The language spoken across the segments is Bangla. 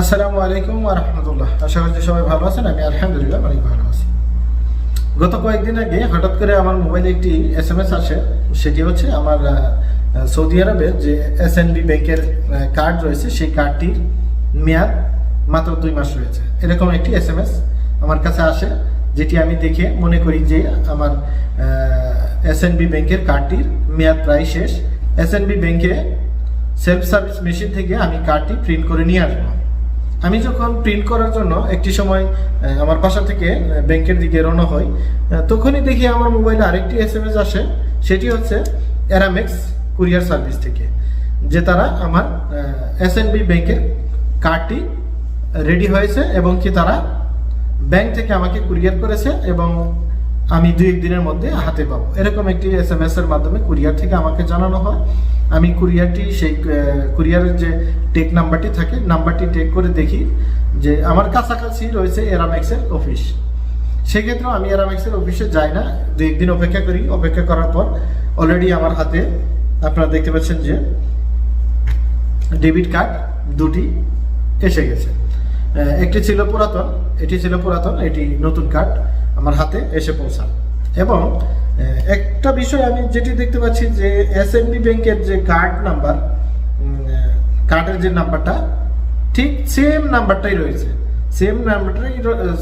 আসসালামু আলাইকুম রহমতুল্লাহ। আশা করছি সবাই ভালো আছেন, আমি আলহামদুলিল্লাহ অনেক ভালো আছি। গত কয়েকদিন আগে হঠাৎ করে আমার মোবাইলে একটি এস এম এস আসে, সেটি হচ্ছে আমার সৌদি আরবের যে এস এন বি ব্যাংকের কার্ড রয়েছে, সেই কার্ডটির মেয়াদ মাত্র দুই মাস রয়েছে। এরকম একটি এস এম এস আমার কাছে আসে, যেটি আমি দেখে মনে করি যে আমার এস এন বি ব্যাংকের কার্ডটির মেয়াদ প্রায় শেষ। এস এন বি ব্যাংকে সেলফ সার্ভিস মেশিন থেকে আমি কার্ডটি প্রিন্ট করে নিয়ে আসব। আমি যখন প্রিন্ট করার জন্য একটি সময় আমার বাসা থেকে ব্যাংকের দিকে রওনা হই তখনই দেখি আমার মোবাইলে আরেকটি এস এম এস আসে। সেটি হচ্ছে অ্যারামেক্স কুরিয়ার সার্ভিস থেকে, যে তারা আমার এস এন বি ব্যাংকের কার্ডটি রেডি হয়েছে এবং কি তারা ব্যাংক থেকে আমাকে কুরিয়ার করেছে এবং আমি দুই একদিনের মধ্যে হাতে পাবো। এরকম একটি এস এম এস এর মাধ্যমে কুরিয়ার থেকে আমাকে জানানো হয়। আমি কুরিয়ারটি সেই কুরিয়ারের যে টেক নাম্বারটি থাকে, নাম্বারটি টেক করে দেখি যে আমার কাছাকাছি রয়েছে এরামেক্সের অফিস সেক্ষেত্রে আমি এরামেক্সের অফিসে যাই না দুই একদিন অপেক্ষা করি। অপেক্ষা করার পর অলরেডি আমার হাতে আপনারা দেখতে পাচ্ছেন যে ডেবিট কার্ড দুটি এসে গেছে। একটি ছিল পুরাতন, এটি ছিল পুরাতন, এটি নতুন কার্ড আমার হাতে এসে পৌঁছান এবং একটা বিষয় আমি যেটি দেখতে পাচ্ছি যে এস ব্যাংকের যে কার্ড নাম্বার কার্ডের যে নাম্বারটা ঠিক সেম নাম্বারটাই রয়েছে। সেম নাম্বারটাই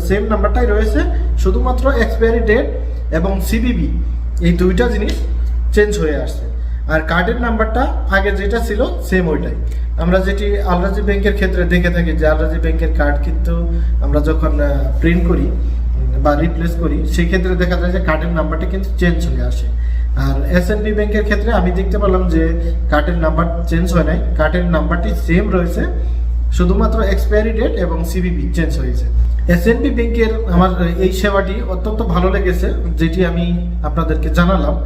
সেম নাম্বারটাই রয়েছে, শুধুমাত্র এক্সপায়ারি ডেট এবং সিবিবি এই দুইটা জিনিস চেঞ্জ হয়ে আসছে। আর কার্ডের নাম্বারটা আগে যেটা ছিল সেম ওইটাই। আমরা যেটি আলরাজি ব্যাংকের ক্ষেত্রে দেখে থাকি যে আলরাজি ব্যাংকের কার্ড কিন্তু আমরা যখন প্রিন্ট করি বা রিপ্লেস করি সেই ক্ষেত্রে দেখা যায় যে কার্ডের নাম্বারটা কিন্তু চেঞ্জ হয়ে আসে। আর এস ব্যাংকের ক্ষেত্রে আমি দেখতে পেলাম যে কার্ডের নাম্বার চেঞ্জ হয় নাই। কার্ডের নাম্বারটি সেম রয়েছে, শুধুমাত্র এক্সপায়ারি ডেট এবং সিবিবি চেঞ্জ হয়েছে। এসএনবি ব্যাংকের আমার, এই সেবাটি অত্যন্ত ভালো লেগেছে, যেটি আমি আপনাদেরকে জানালাম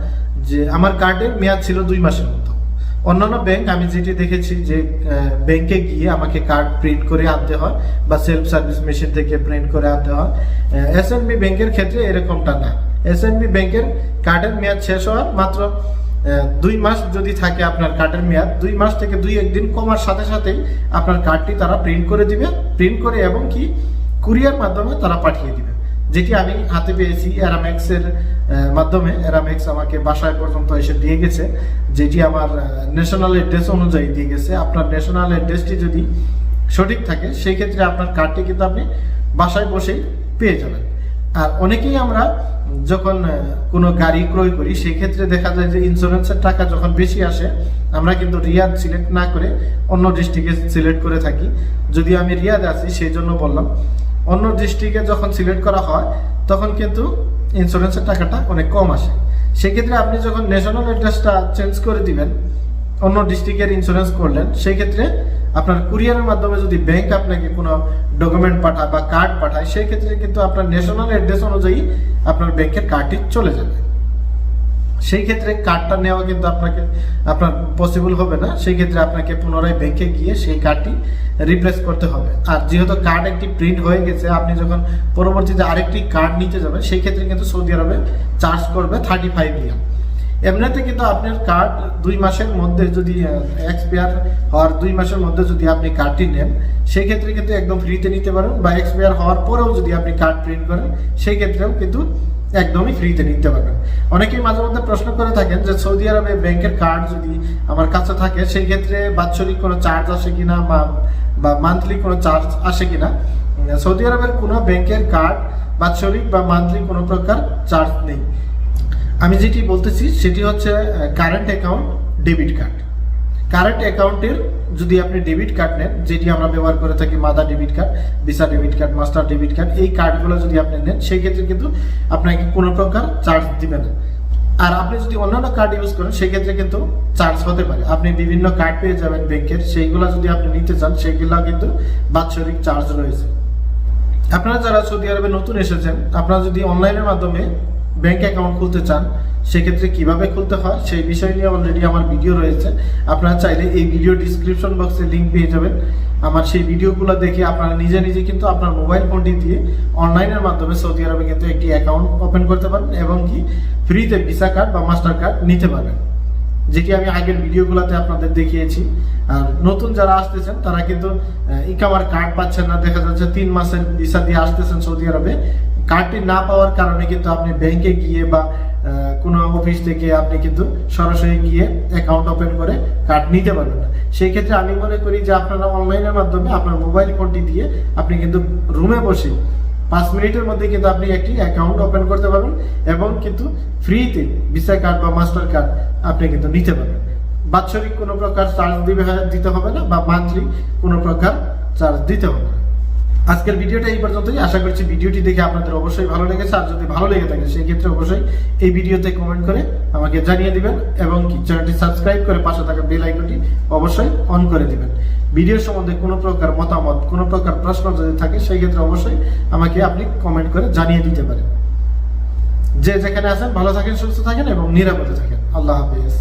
যে আমার কার্ডের মেয়াদ ছিল দুই মাসের মতো। অন্যান্য ব্যাংক আমি যেটি দেখেছি যে ব্যাংকে গিয়ে আমাকে কার্ড প্রিন্ট করে আনতে হয় বা সেলফ সার্ভিস মেশিন থেকে প্রিন্ট করে আনতে হয়। এসএনবি ব্যাংকের ক্ষেত্রে এরকমটা না। এসএনবি ব্যাংকের কার্ডের মেয়াদ শেষ হওয়ার মাত্র দুই মাস যদি থাকে আপনার কার্ডের মেয়াদ, দুই মাস থেকে দুই একদিন কমার সাথে সাথেই আপনার কার্ডটি তারা প্রিন্ট করে দিবে। প্রিন্ট করে এবং কি? কুরিয়ার মাধ্যমে তারা পাঠিয়ে দিবে। যেটি আমি হাতে পেয়েছি অ্যারামেক্সের মাধ্যমে। অ্যারামেক্স আমাকে বাসায় পর্যন্ত এসে দিয়ে গেছে, যেটি আমার ন্যাশনাল অ্যাড্রেস অনুযায়ী দিয়ে গেছে। আপনার ন্যাশনাল অ্যাড্রেসটি যদি সঠিক থাকে, সেই ক্ষেত্রে আপনার কার্ডটি কিন্তু আপনি বাসায় বসেই পেয়ে যাবেন। আর অনেকেই আমরা যখন কোনো গাড়ি ক্রয় করি, সেই ক্ষেত্রে দেখা যায় যে ইন্স্যুরেন্সের টাকা যখন বেশি আসে, আমরা কিন্তু রিয়াদ সিলেক্ট না করে অন্য ডিস্ট্রিক্টে সিলেক্ট করে থাকি। যদি আমি রিয়াদ আছি, সেই জন্য বললাম অন্য ডিস্ট্রিক্টে যখন সিলেক্ট করা হয়, তখন কিন্তু ইন্স্যুরেন্সের টাকাটা অনেক কম আসে। সেক্ষেত্রে আপনি যখন ন্যাশনাল অ্যাড্রেসটা চেঞ্জ করে দিবেন, অন্য ডিস্ট্রিক্টের ইন্স্যুরেন্স করলেন সেই ক্ষেত্রে আপনার কুরিয়ারের মাধ্যমে যদি ব্যাংক আপনাকে কোনো ডকুমেন্ট পাঠায় বা কার্ড পাঠায় সেই ক্ষেত্রে কিন্তু আপনার ন্যাশনাল অ্যাড্রেস অনুযায়ী আপনার ব্যাংকের কার্ডটি চলে যাবে। সেই ক্ষেত্রে কার্ডটা নেওয়া কিন্তু আপনাকে, আপনার পসিবল হবে না। সেই ক্ষেত্রে আপনাকে পুনরায় ব্যাংকে গিয়ে সেই কার্ডটি রিপ্লেস করতে হবে। আর যেহেতু কার্ড একটি প্রিন্ট হয়ে গেছে, আপনি যখন পরবর্তীতে আরেকটি কার্ড নিতে যাবেন, সেই ক্ষেত্রে কিন্তু সৌদি আরবে চার্জ করবে থার্টি ফাইভ রিয়াল। এমনিতে কিন্তু আপনার কার্ড দুই মাসের মধ্যে যদি এক্সপায়ার হওয়ার দুই মাসের মধ্যে যদি আপনি কার্ডটি নেন, সেই ক্ষেত্রে কিন্তু একদম ফ্রিতে নিতে পারেন বা এক্সপায়ার হওয়ার পরেও যদি আপনি কার্ড প্রিন্ট করেন, সেই ক্ষেত্রেও কিন্তু একদমই ফ্রিতে নিতে পারবেন। অনেকেই মাঝে মধ্যে প্রশ্ন করে থাকেন যে সৌদি আরবে ব্যাংকের কার্ড যদি আমার কাছে থাকে, সেই ক্ষেত্রে বাৎসরিক কোনো চার্জ আসে কিনা বা বা মান্থলি কোনো চার্জ আসে কিনা? সৌদি আরবের কোনো ব্যাংকের কার্ড বাৎসরিক বা মান্থলি কোনো প্রকার চার্জ নেই। আমি যেটি বলতেছি, সেটি হচ্ছে current account debit card current অ্যাকাউন্টের যদি আপনি ডেবিট কার্ড নেন, যেটি আমরা ব্যবহার করে থাকি mother debit card visa debit card master debit card এই কার্ডগুলো যদি আপনি নেন, সেই ক্ষেত্রে কিন্তু আপনাকে কোনো প্রকার চার্জ দিবে না। আর আপনি যদি অন্যান্য কার্ড ইউজ করেন সেক্ষেত্রে কিন্তু চার্জ হতে পারে। আপনি বিভিন্ন কার্ড পেয়ে যাবেন ব্যাংকের সেইগুলো যদি আপনি নিতে চান সেগুলো কিন্তু বাৎসরিক চার্জ রয়েছে। আপনারা যারা সৌদি আরবে নতুন এসেছেন, আপনারা যদি অনলাইনের মাধ্যমে ব্যাংক অ্যাকাউন্ট খুলতে চান সেক্ষেত্রে কীভাবে খুলতে হয় সেই বিষয় নিয়ে অলরেডি আমার ভিডিও রয়েছে। আপনারা চাইলে এই ভিডিও ডিসক্রিপশন বক্সে লিঙ্ক পেয়ে যাবেন। আমার সেই ভিডিওগুলো দেখে আপনারা নিজে নিজে কিন্তু আপনার মোবাইল ফোনটি দিয়ে অনলাইনের মাধ্যমে সৌদি আরবে কিন্তু একটি অ্যাকাউন্ট ওপেন করতে পারবেন এবং কি ফ্রিতে ভিসা কার্ড বা মাস্টার কার্ড নিতে পারবেন। যেটি আমি আগের ভিডিওগুলোতে আপনাদের দেখিয়েছি। আর নতুন যারা আসতেছেন, তারা কিন্তু ইকামার কার্ড পাচ্ছেন না। দেখা যাচ্ছে তিন মাসের ভিসা দিয়ে আসতেছেন সৌদি আরবে। কার্ডটি না পাওয়ার কারণে কিন্তু আপনি ব্যাংকে গিয়ে বা কোনো অফিস থেকে আপনি কিন্তু সরাসরি গিয়ে অ্যাকাউন্ট ওপেন করে কার্ড নিতে পারবেন না। সেই ক্ষেত্রে আমি মনে করি যে আপনারা অনলাইনের মাধ্যমে আপনার মোবাইল ফোনটি দিয়ে আপনি কিন্তু রুমে বসে পাঁচ মিনিটের মধ্যে কিন্তু আপনি একটি অ্যাকাউন্ট ওপেন করতে পারবেন এবং কিন্তু ফ্রিতে ভিসা কার্ড বা মাস্টার কার্ড আপনি কিন্তু নিতে পারবেন। বাৎসরিক কোনো প্রকার চার্জ দিবে, দিতে হবে না বা মান্থলি কোনো প্রকার চার্জ দিতে হবে না। আজকের ভিডিওটা এই পর্যন্তই। আশা করছি ভিডিওটি দেখে আপনাদের অবশ্যই ভালো লেগেছে। আর যদি ভালো লেগে থাকে সেই ক্ষেত্রে অবশ্যই এই ভিডিওতে কমেন্ট করে আমাকে জানিয়ে দিবেন এবং চ্যানেলটি সাবস্ক্রাইব করে পাশে থাকা বেল আইকনটি অবশ্যই অন করে দিবেন। ভিডিওর সম্বন্ধে কোনো প্রকার মতামত, কোনো প্রকার প্রশ্ন যদি থাকে সেই ক্ষেত্রে অবশ্যই আমাকে আপনি কমেন্ট করে জানিয়ে দিতে পারেন। যে যেখানে আছেন, ভালো থাকেন, সুস্থ থাকেন এবং নিরাপদে থাকেন। আল্লাহ হাফিজ।